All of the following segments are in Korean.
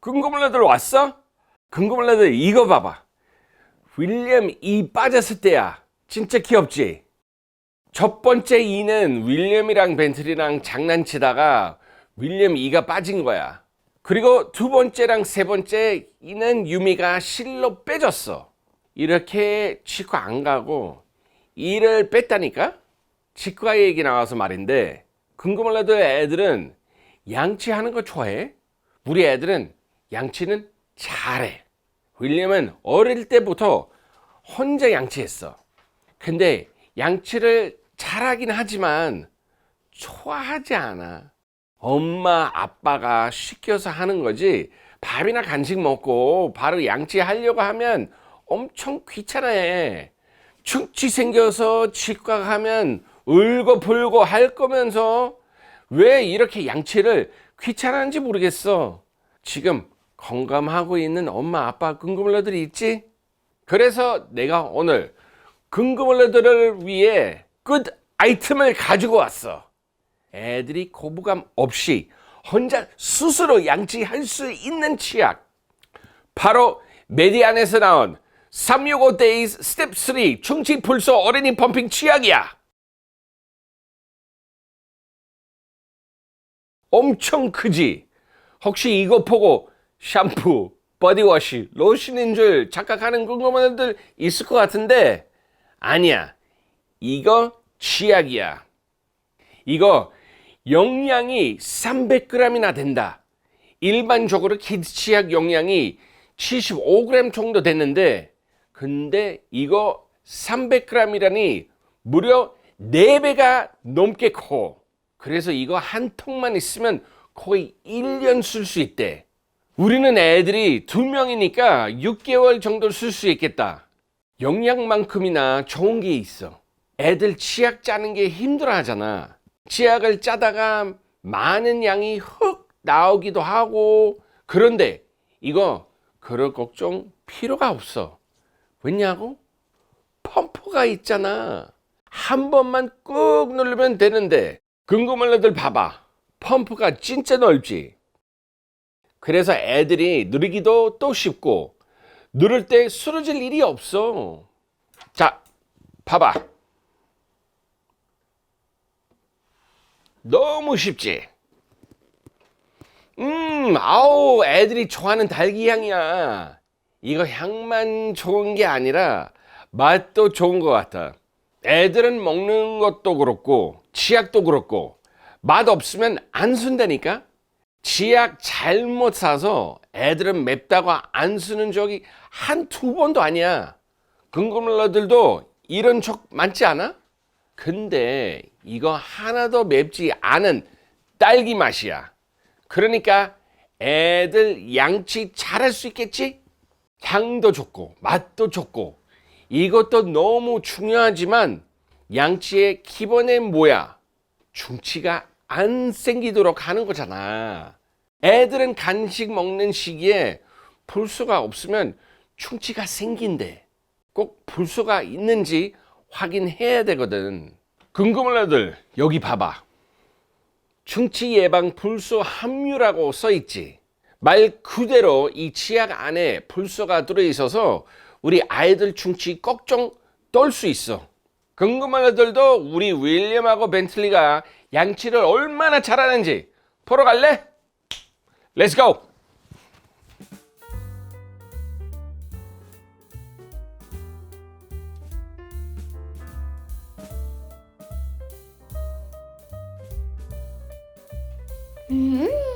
금고물레들 왔어? 금고물레들 이거 봐봐. 윌리엄 이 빠졌을 때야. 진짜 귀엽지? 첫 번째 이는 윌리엄이랑 벤틀이랑 장난치다가 윌리엄 이가 빠진 거야. 그리고 두 번째랑 세 번째 이는 유미가 실로 빼줬어. 이렇게 치과 안 가고 이를 뺐다니까? 치과 얘기 나와서 말인데 궁금할래도 애들은 양치하는 거 좋아해? 우리 애들은 양치는 잘해. 윌리엄은 어릴 때부터 혼자 양치했어. 근데 양치를 잘하긴 하지만 좋아하지 않아. 엄마, 아빠가 시켜서 하는 거지. 밥이나 간식 먹고 바로 양치하려고 하면 엄청 귀찮아해. 충치 생겨서 치과 가면 울고 불고 할 거면서 왜 이렇게 양치를 귀찮아하는지 모르겠어. 지금 건강하고 있는 엄마, 아빠 궁금물러들이 있지? 그래서 내가 오늘 궁금물러들을 위해 끝 아이템을 가지고 왔어. 애들이 거부감 없이 혼자 스스로 양치할 수 있는 치약. 바로 메디안에서 나온 365 days 스텝 3 충치 불소 어린이 펌핑 치약이야. 엄청 크지? 혹시 이거 보고 샴푸, 버디워시, 로션인 줄 착각하는 궁금한 애들 있을 것 같은데 아니야. 이거 치약이야. 이거 용량이 300g이나 된다. 일반적으로 키드 치약 용량이 75g 정도 됐는데 근데 이거 300g이라니 무려 4배가 넘게 커. 그래서 이거 한 통만 있으면 거의 1년 쓸 수 있대. 우리는 애들이 두 명이니까 6개월 정도 쓸 수 있겠다. 영양만큼이나 좋은 게 있어. 애들 치약 짜는 게 힘들어 하잖아. 치약을 짜다가 많은 양이 흙 나오기도 하고 그런데 이거 그럴 걱정 필요가 없어. 왜냐고? 펌프가 있잖아. 한 번만 꾹 누르면 되는데 궁금한 애들 봐봐. 펌프가 진짜 넓지. 그래서 애들이 누르기도 또 쉽고 누를 때 쓰러질 일이 없어. 자, 봐봐. 너무 쉽지? 음, 아우, 애들이 좋아하는 딸기 향이야. 이거 향만 좋은 게 아니라 맛도 좋은 것 같아. 애들은 먹는 것도 그렇고, 치약도 그렇고, 맛 없으면 안 쓴다니까? 치약 잘못 사서 애들은 맵다고 안 쓰는 적이 한 두 번도 아니야. 근검러들도 이런 적 많지 않아? 근데 이거 하나도 맵지 않은 딸기 맛이야. 그러니까 애들 양치 잘할 수 있겠지? 향도 좋고 맛도 좋고 이것도 너무 중요하지만 양치의 기본은 뭐야? 충치가 안 생기도록 하는 거잖아. 애들은 간식 먹는 시기에 불수가 없으면 충치가 생긴대. 꼭 불수가 있는지 확인해야 되거든. 궁금한 애들 여기 봐봐. 충치 예방 불소 함유라고 써 있지. 말 그대로 이 치약 안에 불소가 들어 있어서 우리 아이들 충치 걱정 떨 수 있어. 궁금한 애들도 우리 윌리엄하고 벤틀리가 양치를 얼마나 잘하는지 보러 갈래? 렛츠 고! 음.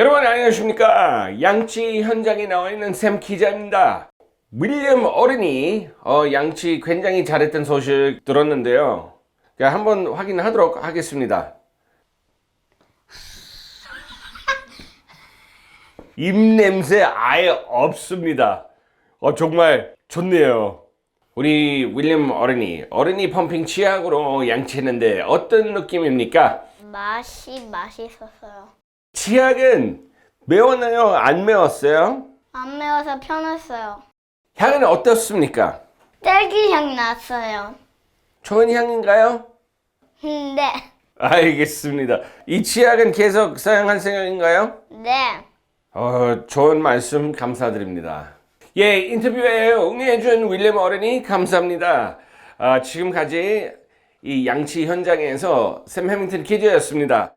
여러분 안녕하십니까 양치 현장에 나와 있는 샘 기자입니다 윌리엄 어른이 어, 양치 굉장히 잘했던 소식 들었는데요 자, 한번 확인하도록 하겠습니다 입냄새 아예 없습니다. 어, 정말 좋네요. 우리 윌리엄 어른이 어른이 펌핑 치약으로 양치했는데 어떤 느낌입니까? 맛이 맛있었어요. 치약은 매웠나요? 안 매웠어요? 안 매워서 편했어요. 향은 어떻습니까? 딸기 향 났어요. 좋은 향인가요? 네. 알겠습니다. 이 치약은 계속 사용할 생각인가요? 네. 어, 좋은 말씀 감사드립니다. 예, 인터뷰에 응해준 윌리엄 어른이 감사합니다. 아, 지금까지 이 양치 현장에서 샘 해밍턴 기자였습니다.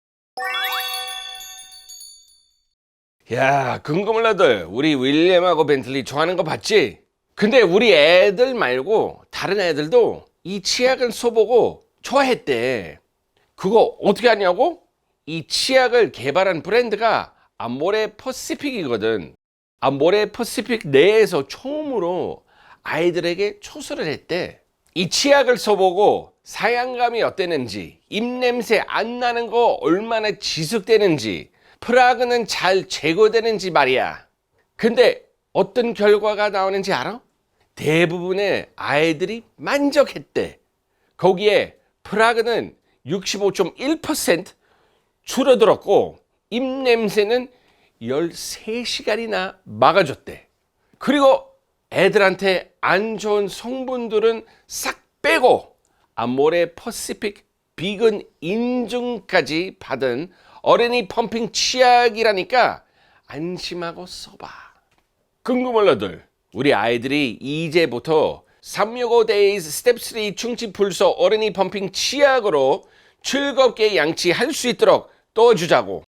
야, 궁금하다들 우리 윌리엄하고 벤틀리 좋아하는 거 봤지? 근데 우리 애들 말고 다른 애들도 이 치약을 써보고 좋아했대. 그거 어떻게 하냐고? 이 치약을 개발한 브랜드가 암모레 퍼시픽이거든. 암모레 퍼시픽 내에서 처음으로 아이들에게 초수를 했대. 이 치약을 써보고 사양감이 어땠는지, 입냄새 안 나는 거 얼마나 지속되는지, 프라그는 잘 제거되는지 말이야. 근데 어떤 결과가 나오는지 알아? 대부분의 아이들이 만족했대. 거기에 프라그는 65.1% 줄어들었고 입냄새는 13시간이나 막아줬대. 그리고 애들한테 안 좋은 성분들은 싹 빼고 아모레 퍼시픽 비건 인증까지 받은 어린이 펌핑 치약이라니까 안심하고 써봐. 궁금할라들 우리 아이들이 이제부터 365 days 스텝 3 충치 불소 어린이 펌핑 치약으로 즐겁게 양치할 수 있도록 도와주자고